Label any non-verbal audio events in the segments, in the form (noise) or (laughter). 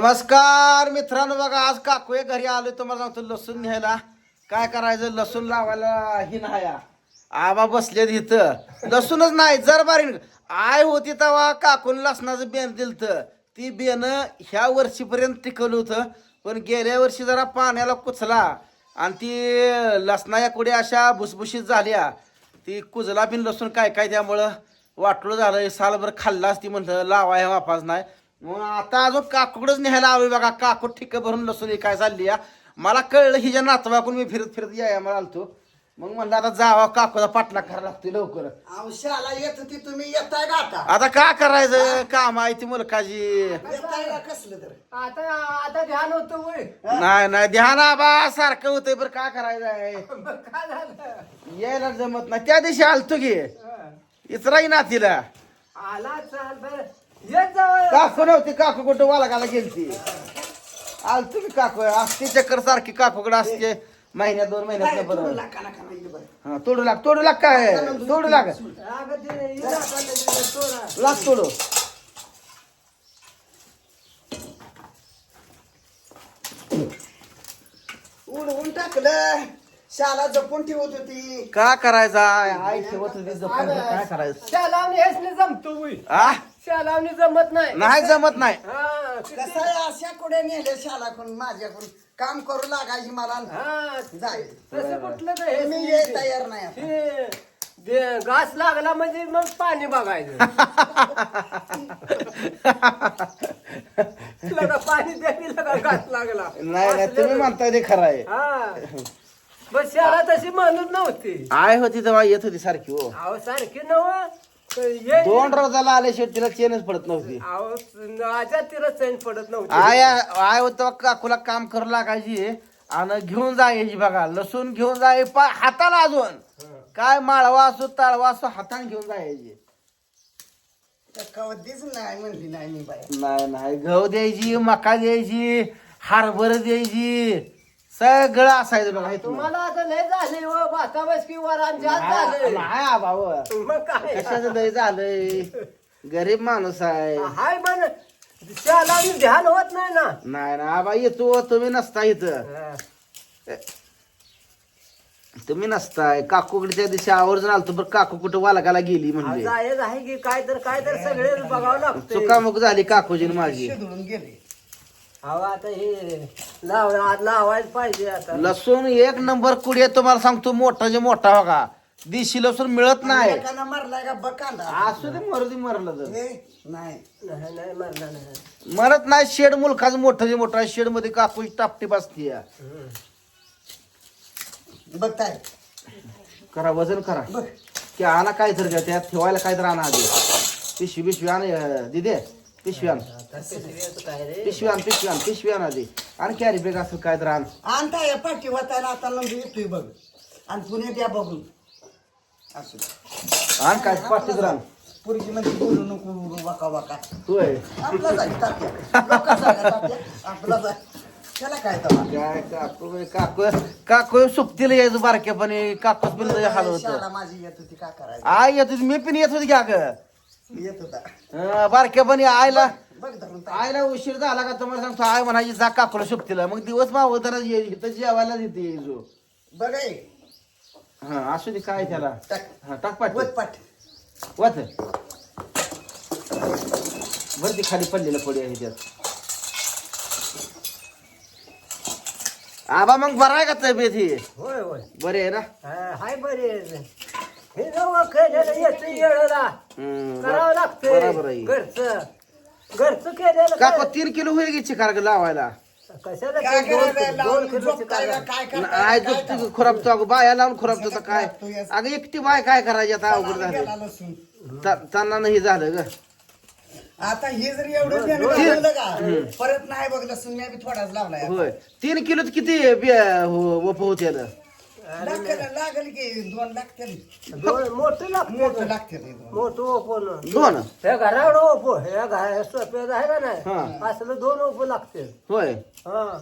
नमस्कार मित्रांनो बघा आज काकू एक घरी आलो तुम्हाला सांगतो लसूण न्यायला. काय करायचं लसूण लावायला ही नाही आबा बसलेत इथं. लसूणच नाही जर बारी आय होती तेव्हा काकून लसणाचं बेन दिलत ती बेन ह्या वर्षीपर्यंत टिकवलं होतं पण गेल्या वर्षी जरा पाण्याला कुचला. आणि ती लसणाच्या कुठे अशा भुसभुशीत झाल्या. ती कुजला बिन लसूण काय काय त्यामुळं वाटलं झालं सालभर खाल्लाच ती म्हणतं लावाय वापास नाही. मग आता अजून काकूकडच न्यायला आलोय बघा. काकू ठिक्क भरून लसूण काय चालली या मला कळलं हिच्या नातवाकून मी फिरत फिरत या मला आलतो. मग म्हणलं आता जावा काकूचा पाटला करायला लागतोय लवकर. औषधाला येत होती तुम्ही येताय का आता? आता का करायचं? काम आहे ती मुलकाची. येताय का कसलं तर? आता आता ध्यान होतं वय नाही नाही ध्यान आबा सारखं होतंय बरं. का करायचं आहे काय झालं? यायला जमत नाही. त्या दिवशी आलतो की. हं. इचराही ना तिला आला चाल बर. काकू नव्हती काकू कुठं वालागाला गेलती. आलतो की काकू असते चक्कर सारखी काकूकडे असते. महिन्यात दोन महिन्यात बरोबर तुम्ही. हा तोडू लाग तोडू लाग काय? तोडू लाग. लाग तोडू. उडवून टाकलं. शाला जपून ठेवत होती. का करायचा? आई ठेवत होती जपून. काय करायचं? नाही जमतो शालावणी जमत नाही. नाही जमत नाही. हा, कसं आहे अशा कुठे नेले शालाकडून माझ्याकडून? काम करू लागायची मला हा, जाय. तसं कुठलं तर नाही. ये तयार नाही आता. ते घास लागला म्हणजे मग पाणी बघायचं. लगा पाणी द्यावी लगा घास लागला. नाही नाही तुम्ही म्हणताय ते खरं आहे. हा. बस शाळा तशी म्हणत नव्हती. आय होती तेव्हा येत होती सारखी हो. अहो सारखी नव ये दोन रोजाला आले शेवट तिला चेनच पडत नव्हती. अहो आजा तिला चैन पडत नव्हती. आय आय होत काकूला काम करू लागायची. आणि घेऊन जायची बघा लसूण घेऊन जाय पा हाताला अजून. काय माळवा असो ताळवा असो हाताने घेऊन जायची नाही म्हणली नाही मी नाही नाही. गहू द्यायची मका द्यायची हरभर द्यायची. सगळं असायचं बघा. इथून. तुम्हाला आता लय झाले व भाता बसकी वरान जास्त नाही झाले नाही आबाव मग काय? कशाचं लय झालंय? गरीब माणूस आहे. हाय पण त्याला ध्यान होत नाही ना. नाही ना आबा येतो तुम्ही नसता इथं. हा. तुम्ही नसताय. काकूकडे त्या दिवशी आवर्जून आलतो बरं काकू कुठं वालगाला गेली म्हणजे जायचं आहे की काय तर काय तर सगळे बघावं लागतं चुकामुक झाली काकूजी न माझी गेले. आता हे लाव आज पाहिजे आता. लसूण एक नंबर कुडी आहे तुम्हाला सांगतो मोठा जे मोठा बघा. दिशी लसूण मिळत नाही. एकानं मारलाय का असू दे मरू दे मरलं तर. हे, नाही नाही नाही मरला नाही. मरत नाही शेड मुलखाचं मोठं जे मोठं शेडमध्ये काकू टापटी बसती. बघताय. करा वजन करा. बघ. की आणा काय तर द्या, त्यात ठेवायला काय तर आणा आधी. पिशवी पिशवी आण दिदे. पिशवी आण आता पिशवीचं काय रे पिशवी आण पिशवी आण पिशवी आण आधी. आणि कॅरी बॅग असेल काय तर आण. आणताय पाठी वाचायला आता नंबर येतोय बघ. आणि पुण्यात या बघून. असं. आण काय पाचशे ग्राम पुरीची म्हणजे बोलू नको वाका वाका. आपला काय तात्या. आपला त्याला काय काकू काकू काकू सुपतीला यायचं बारक्यापणे काकूच बिल हाल होत माझी येत होती का करायचं? आय येत होती मी पण येत होती का ग येत होता. बारक्यापणे आयला बघ धरून ताई. आयला उशीर झाला का तुम्हाला सांगतो आय म्हणायची जा काकूला सुपतीला मग दिवस मावताना इथं जेवायला देते यायचो बघ हे. हा असू दे काय त्याला. टाक. हा टाक पाठ. वत वरती खाली पडलेलं पडी आहे त्यात. आबा मग बरा आहे का तब्येत ही? होय होय. बरे आहे ना? हा, हाय बरे हे नवं केलेलं येतं येळला. हम्म, करावं बरोबर लागतंय. आहे. घरचं. घरचं केलेलं काकू काय? तीन किलो होईल की चिकार लावायला? कशाला काय ते दोन करायचं दोन लावून किलोची झोपताय का? काय काय करताय? नाही काय जो करताय? खुरापतो अगं बाया लावून खुरापतो तर काय. अगं एकटी बाय काय करायची आता अवघड गेला झालं. लसूण. ता- त्यांना नाही झालं ग. आता हे जर एवढं का? परत नाही बघ लसूण मी बी थोडाच लावलाय होय. तीन किलोत किती बी- हो- वप होते लागेल लागेल की दोन लागतील. दोन मोठं लागतं मोठं लागतील हे दोन. मोठं ओपन. दोन? हे घराकडं ओपो हे घरा सोप्यात आहे का हा. नाही असलं दोन ओपो लागते होय. हा.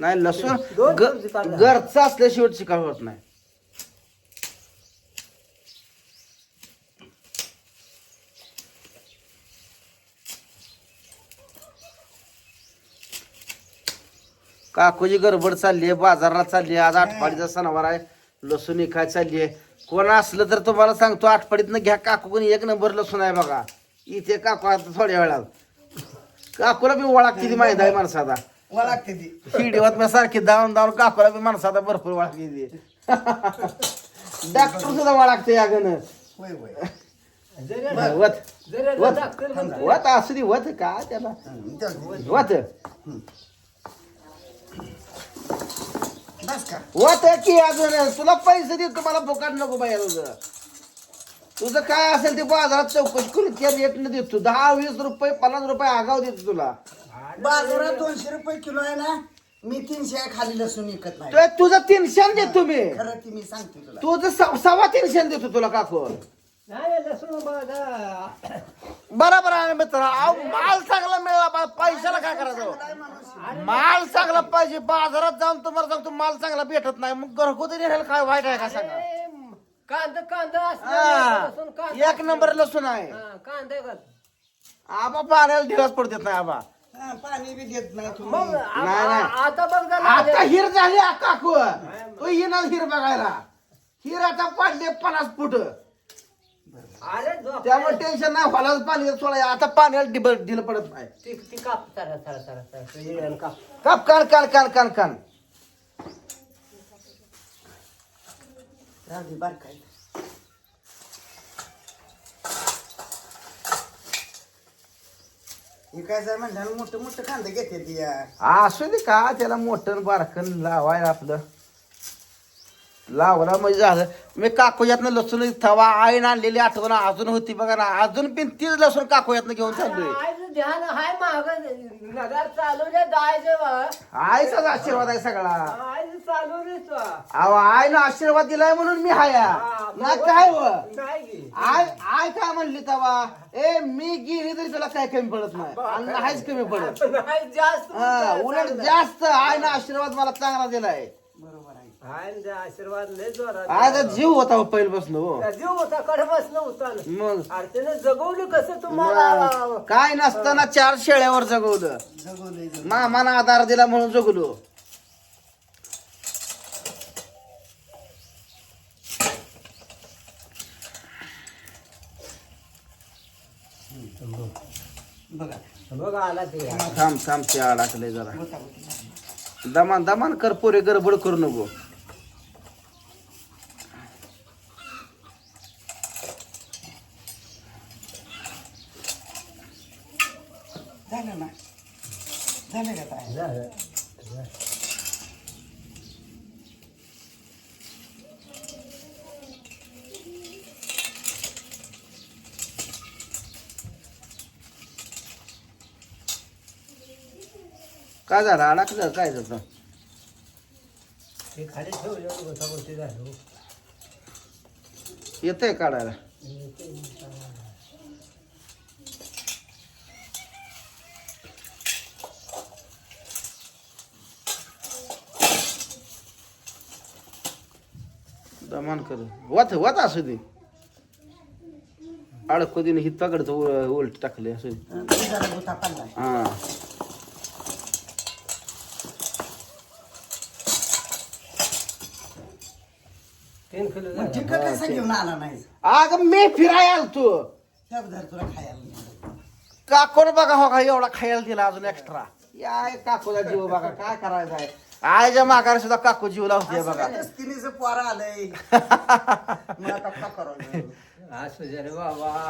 नाही लसूण दोन ग-. घरचं असल्याशिवाय चिकार होत नाही. काकूची गडबड चालली आहे बाजाराला चालली आहे आज आठपाडीचा सणवार आहे लसूण काय चालली आहे. कोण असलं तर तुम्हाला सांगतो आठपाडीतनं घ्या काकू कोणी एक नंबर लसूण आहे बघा. इथे काकू आता थोड्या वेळात. काकूला बी ओळख किती माहिती आहे माणसाचा लागते ती. शिडीवत मी सारखी धावून धावून काकूला बी माणसाचा भरपूर ओळख किती डॉक्टर सुद्धा ओळखते या गण. होय होय. जरी वत. जरी वत. वत असू दे वत का त्याला. वत. बस का? अजून तुला पैसे दे तुम्हाला फुकाट नको बाया तुझं तुझं काय असेल ते बाजारात चौकशी करून त्या रेटनं देतो. दहा वीस रुपये पन्नास रुपये आगाव देतो तुला. बाजारात दोनशे रुपये किलो आहे ना मी तीनशे खाली लसूण विकत नाही. तो- तुझं तीनशे देतो मी खरं ती मी सांगते तुला. तुझं सव- सव्वा तीनशे देतो तुला काकू. बरोबर आहे मित्र. अहो, माल चांगला मिळाला पा- पैशाला काय करायचं? माल चांगला पाहिजे बाजारात जाऊन तुम्हाला सांगतो माल चांगला भेटत नाही. मग घरगुती नेहायला काय वाईट आहे का सांगा? कांदा कांदा हा, एक नंबर लसूण आहे. हा, कांदा. आबा पाण्याला दिवस पडत नाही आबा. हा, पाणी बी देत नाही मग तुम्ही आ- नाही, नाही. आ- आता बघ. हिर झाली आ काकू. तू येणार हिर बघायला. हिर आता पडले पन्नास फुट. आले झोप. त्यामुळे टेन्शन नाही होला पाणी सोडाय आता पाण्याला डिब दिलं पडत नाही. ती ती काप सरा सरा सरा सरा ते येळ्यानं काप. काप कान कान कान कान कान. राहू दे, बार काय हे काय जर म्हणलं मोठं मोठं कांदे घेते ती या. असू दे का त्याला मोठं बारकन लावायला आपलं. लावला म्हणजे झालं. मी काकोयातनं लसूण थवा आईन आणलेली आठवण अजून होती बघा ना. अजून पण तीच लसूण काकोयातनं घेऊन चाललोय. आयचं ध्यान हाय माग. नगर चालू रे जायचं बा. आईचाच आशीर्वाद आहे सगळा. चालू अहो आईनं आशीर्वाद दिलाय म्हणून मी हाया. ना काय व नाही गे. आय आय काय म्हणली तवा? ए मी गेली तरी तुला काय कमी पडत नाही. आणि नाहीच कमी पडत. नाही जास्त हा, उलट जास्त आईनं आशीर्वाद मला चांगला दिलाय. हाय आशीर्वाद लय जोरात जीव होता पहिल्यापासून हो. जीव होता? कडे बसलं होता मग? अडचणी जगवली कसं तुम्हाला? काय नसताना चार शेळ्यावर जगवलं. जगवलंय. मामाना आधार दिला म्हणून जगलो. बघा. बघ आला ते. थांब थांब ते अडकले जरा. होता होता. दमान दमान कर पोरे गडबड करू नको झालं ना झालं का ताई? काय झालं? अडकलं काय झालं ते खाली ठेवलं गोष्टी झालं. येतंय काढायला. दमान कर. वत वत असू दे. अडकू दे ही तगडचं उलट टाकले असू दे. हं, हा अग मी फिरायला नाही. काकोन बघा हो का एवढा खायला दिला अजून एक्स्ट्रा या काकूला जीव बघा काय करायचं आहे? आयच्या माघारी सुद्धा काकू जीव लावते बघा. तिने पोरा आलंय. (laughs) असू बाबा.